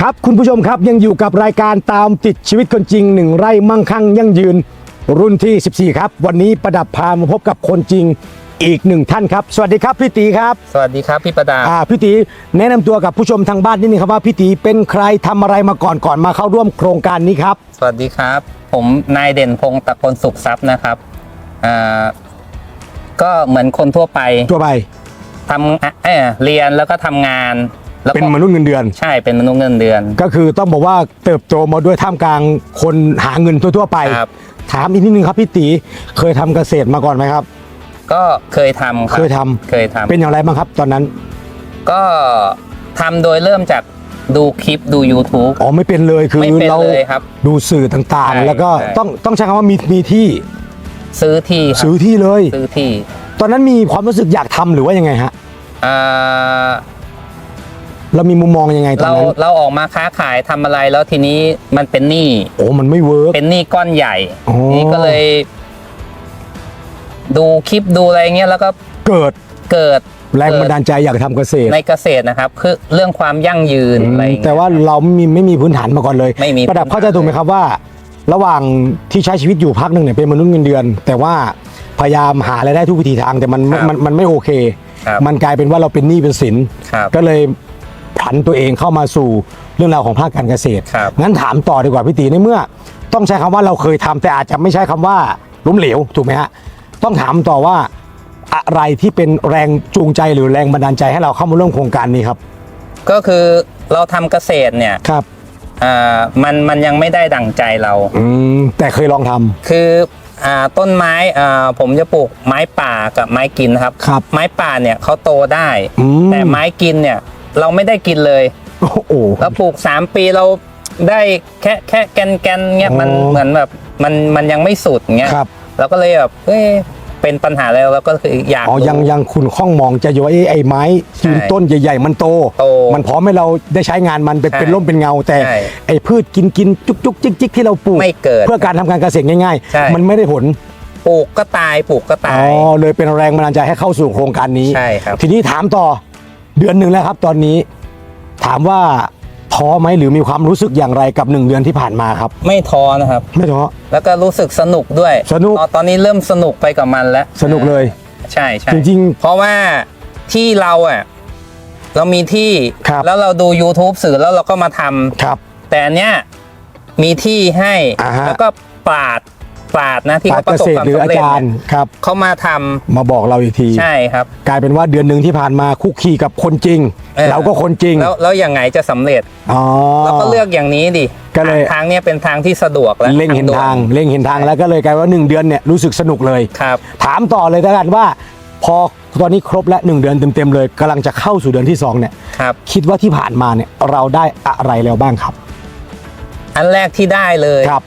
ครับคุณผู้ชมครับยังอยู่กับรายการตามติดชีวิตคนจริงหนึ่งไร่มั่งคั่งยั่งยืนรุ่นที่ 14 ครับ วันนี้ประดับพามาพบกับคนจริงอีกหนึ่งท่านครับ สวัสดีครับพี่ตีครับสวัสดีครับพี่ประดาอ่าพี่ตีแนะนำตัวกับผู้ชมทางบ้านนิดนึงครับว่าพี่ตีเป็นใครทำอะไรมาก่อนก่อนมาเข้าร่วมโครงการนี้ครับ สวัสดีครับ ผมนายเด่นพงศ์ตะกลสุขทรัพย์นะครับอ่าก็เหมือนคนทั่วไปตัวไปทำเอ่อเรียนแล้วก็ทำงาน แล้วเป็นก็มนุษย์เงินเดือน ใช่เป็นมนุษย์เงินเดือน ก็คือต้องบอกว่าเติบโตมาด้วยท่ามกลางคนหาเงินทั่วๆไป ครับ ถามอีกนิดนึงครับพี่ตีเคยทำเกษตรมาก่อนไหมครับ ก็เคยทำรับเคยทำ เคยทำเป็นอย่างไรบ้างครับ ตอนนั้นก็ทำโดยเริ่มจากดูคลิปดู YouTube อ๋อไม่เป็นเลยคือไม่เป็นเราเลยครับ ดูสื่อต่างใช่ๆ แล้วก็ใช่ ต้องต้องใช้คำว่ามีมีที่ซื้อที่ครับซื้อที่เลย ซื้อที่ตอนนั้นมีความรู้สึกอยากทำหรือว่ายังไงฮะ อ่า เรามีมุมมองยังไงตอนเรานั้น เราออกมาค้าขายทำอะไรแล้วทีนี้มันเป็นหนี้โอ้มันไม่เวิร์ก เป็นหนี้ก้อนใหญ่อ๋อนี่ก็เลย ดูคลิปดูอะไรเงี้ยแล้วก็เกิดเกิดแรงบันดาลใจอยากทำเกษตรในเกษตรนะครับ คือเรื่องความยั่งยืนอะไรเงี้ย แต่ว่าเราไม่มีไม่มีพื้นฐานมาก่อนเลยไม่มีประดับพื้นฐานเข้าใจถูกไหมครับว่า ระหว่างที่ใช้ชีวิตอยู่พักหนึ่งเนี่ยเป็นมนุษย์เงินเดือน แต่ว่าพยายามหารายได้ทุกวิถีทางแต่มันครับมันมันไม่โอเค ครับ มันกลายเป็นว่าเราเป็นหนี้เป็นสิน ครับ ก็เลย ผันตัวเองเข้ามาสู่เรื่องราวของภาคการเกษตร ครับ งั้นถามต่อดีกว่าพี่ตีในเมื่อ ต้องใช้คำว่าเราเคยทำแต่อาจจะไม่ใช้คำว่าล้มเหลวถูกไหมฮะต้องถามต่อว่าอะไรที่เป็นแรงจูงใจหรือแรงบันดาลใจให้เราเข้ามาร่วมโครงการนี้ครับก็คือเราทำเกษตรเนี่ยครับ อ่ามันมันยังไม่ได้ดั่งใจเรา อืมแต่เคยลองทำ คืออ่าต้นไม้อ่าผมจะปลูกไม้ป่ากับไม้กินนะครับ ครับไม้ป่าเนี่ยเขาโตได้ อืมแต่ไม้กินเนี่ย เราไม่ได้กินเลย โอ้โหแล้วปลูก 3 ปีเราได้แค่แค่แกนแกนๆเงี้ยมันอ๋อ เหมือนแบบมันมันยังไม่สุดเงี้ยครับเราก็เลยแบบเอ้ยเป็นปัญหาแล้วเราก็คืออยาก อ๋อยังรู้ยังคุณข้องมองจะอยู่ว่าเอ้ไอ้ไม้ยืนใช่ต้นใหญ่ ๆ มันโต โตมันพร้อมให้เราได้ใช้งานมันเป็นใช่เป็นร่มเป็นเงาแต่ ใช่ไอ้พืชกินกินจุกจุกจิกจิกที่เราปลูกไม่เกิดเพื่อการทำการเกษตรง่าย ใช่ ๆ มันไม่ได้ผล ปลูกก็ตายปลูกก็อ๋ตาอย เลยเป็นแรงบันดาลใจให้เข้าสู่โครงการนี้ ใช่ครับ ทีนี้ถามต่อ เดือนหนึ่งแล้วครับ ตอนนี้ถามว่าท้อไหมหรือมีความรู้สึกอย่างไรกับหนึ่งเดือนที่ผ่านมาครับ ไม่ท้อนะครับ ไม่ท้อ แล้วก็รู้สึกสนุกด้วยสนุก ตอนตอนนี้เริ่มสนุกไปกับมันแล้ว สนุกเลย ใช่ใช่จริงเพราะว่าที่เราอะเรามีที่ครับแล้วเราดู YouTube สื่อแล้วเราก็มาทำๆครับ แต่อันเนี้ยมีที่ให้อ่าฮะแล้วก็ปราด ปราดนะที่ปราเขาชญ์ประสบความเกษตรหรือสำอาเร็จจารย์เนี่ยครับ เขามาทำมาบอกเราอีกที ใช่ครับ กลายเป็นว่าเดือนหนึ่งที่ผ่านมาคุกคีกับคนจริง เออ เราก็คนจริงแล้วแล้วยังไงจะสำเร็จอ๋อ เราก็เลือกอย่างนี้ดิก็เลย ทางเนี้ยเป็นทางที่สะดวกแล้วเล็งเห็นด่วทางเล็งเห็นทางแล้วก็เลยกลายว่าหนึ่งเดือนเนี่ยรู้สึกสนุกเลย ครับ ถามต่อเลยแล้วกันว่า พอตอนนี้ครบและหนึ่งเดือนเต็มๆเลยกำลังจะเข้าสู่เดือนที่สองเนี่ยครับ คิดว่าที่ผ่านมาเนี่ยเราได้อะไรแล้วบ้างครับ อันแรกที่ได้เลย ครับ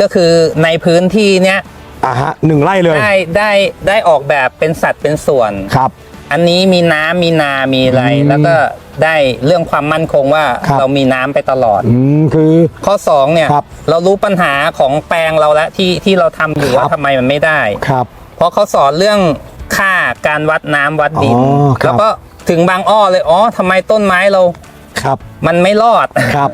ก็คือในพื้นที่เนี้ยอ่าฮะหนึ่งไร่เลยได้ได้ได้ออกแบบเป็นสัดเป็นส่วน ครับ อันนี้มีน้ำมีนา มีอะไร อืมแล้วก็ได้เรื่องความมั่นคงว่าครับ เรามีน้ำไปตลอด อืมคือ ข้อ2เนี่ยครับเรารู้ปัญหาของแปลงเราแล้วที่ที่เราทำอยู่ครับ ว่าทำไมมันไม่ได้ ครับ เพราะเขาสอนเรื่องค่าการวัดน้ำวัดดิน อ๋อครับ แล้วก็ถึงบางอ้อเลยอ๋อทำไมต้นไม้เรา ครับมันไม่รอด ครับ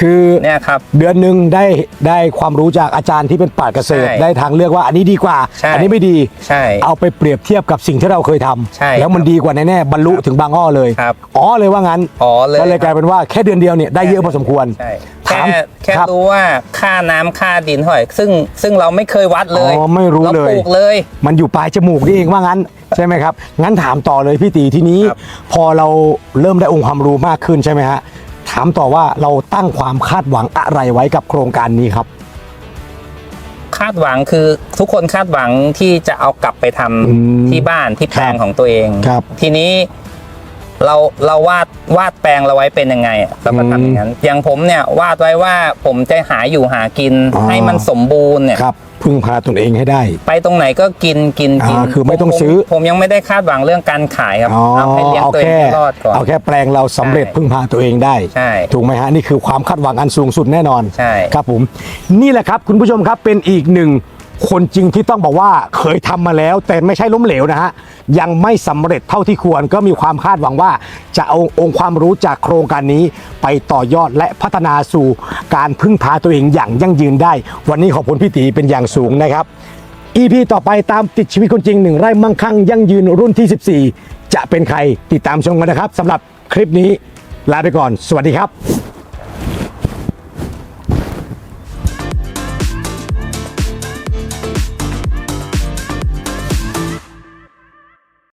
คือเนี่ยครับ เดือนหนึ่งได้ได้ความรู้จากอาจารย์ที่เป็นปราชญ์เกษตร ใช่ได้ทางเลือกว่าอันนี้ดีกว่า ใช่ อันี้ไม่ดี ใช่ เอาไปเปรียบเทียบกับสิ่งที่เราเคยทำใช่แล้วมันครับดีกว่าแน่ๆบรรลุถึงบางอ้อเลย ครับ อ๋อเลยว่างั้นอ๋อเลยก็เลยกลายเป็นว่าแค่เดือนเดียวเนี่ยได้เยอะพอสมควร ใช่ถามแค่แค่ครับรู้ว่าค่าน้ำค่าดินเท่าไหร่ซึ่งซึ่งเราไม่เคยวัดเลยอ๋อไม่รู้เลย ปลูกเลย มันอยู่ปลายจมูกนี่เองว่างั้น ใช่ไหมครับ งั้นถามต่อเลยพี่ตีทีนี้ ครับ พอเราเริ่มได้องค์ความรู้มากขึ้นใช่ไหมฮะ ถามต่อว่าเราตั้งความคาดหวังอะไรไว้กับโครงการนี้ครับ คาดหวังคือทุกคนคาดหวังที่จะเอากลับไปทำอืมที่บ้านที่แปลงครับของตัวเอง ครับ ทีนี้ เราเราวาดวาดแปลงเราไว้เป็นยังไงอะเราก็ทำอย่างนั้นอย่างผมเนี่ยวาดไว้ว่าผมจะหาอยู่หากินอ๋อ ให้มันสมบูรณ์เนี่ย ครับพึ่งพาตนเองให้ได้ ไปตรงไหนก็กินกินกินอ่าคือไม่ต้องผซื้อ ผมผมยังไม่ได้คาดหวังเรื่องการขายครับอ๋อเอาให้เลี้ยงเอาตัวเอแค่งให้รอดก่อน เอาแค่แปลงเราสำเร็จใช่พึ่งพาตัวเองได้ ใช่ถูกไหมฮะ นี่คือความคาดหวังอันสูงสุดแน่นอนใช่ ครับผม นี่แหละครับคุณผู้ชมครับเป็นอีกหนึ่ง คนจริงที่ต้องบอกว่าเคยทำมาแล้ว แต่ไม่ใช่ล้มเหลวนะฮะยังไม่สำเร็จเท่าที่ควรก็มีความคาดหวังว่า จะเอาองค์ความรู้จากโครงการนี้ ไปต่อยอดและพัฒนาสู่การพึ่งพาตัวเองอย่างยั่งยืนได้ วันนี้ขอบคุณพี่ตีเป็นอย่างสูงนะครับ EP ต่อไปตามติดชีวิตคนจริงหนึ่งไร่มั่งคั่งยั่งยืนรุ่นที่ 14 จะเป็นใครติดตามชมกันนะครับสำหรับคลิปนี้ลาไปก่อน สวัสดีครับ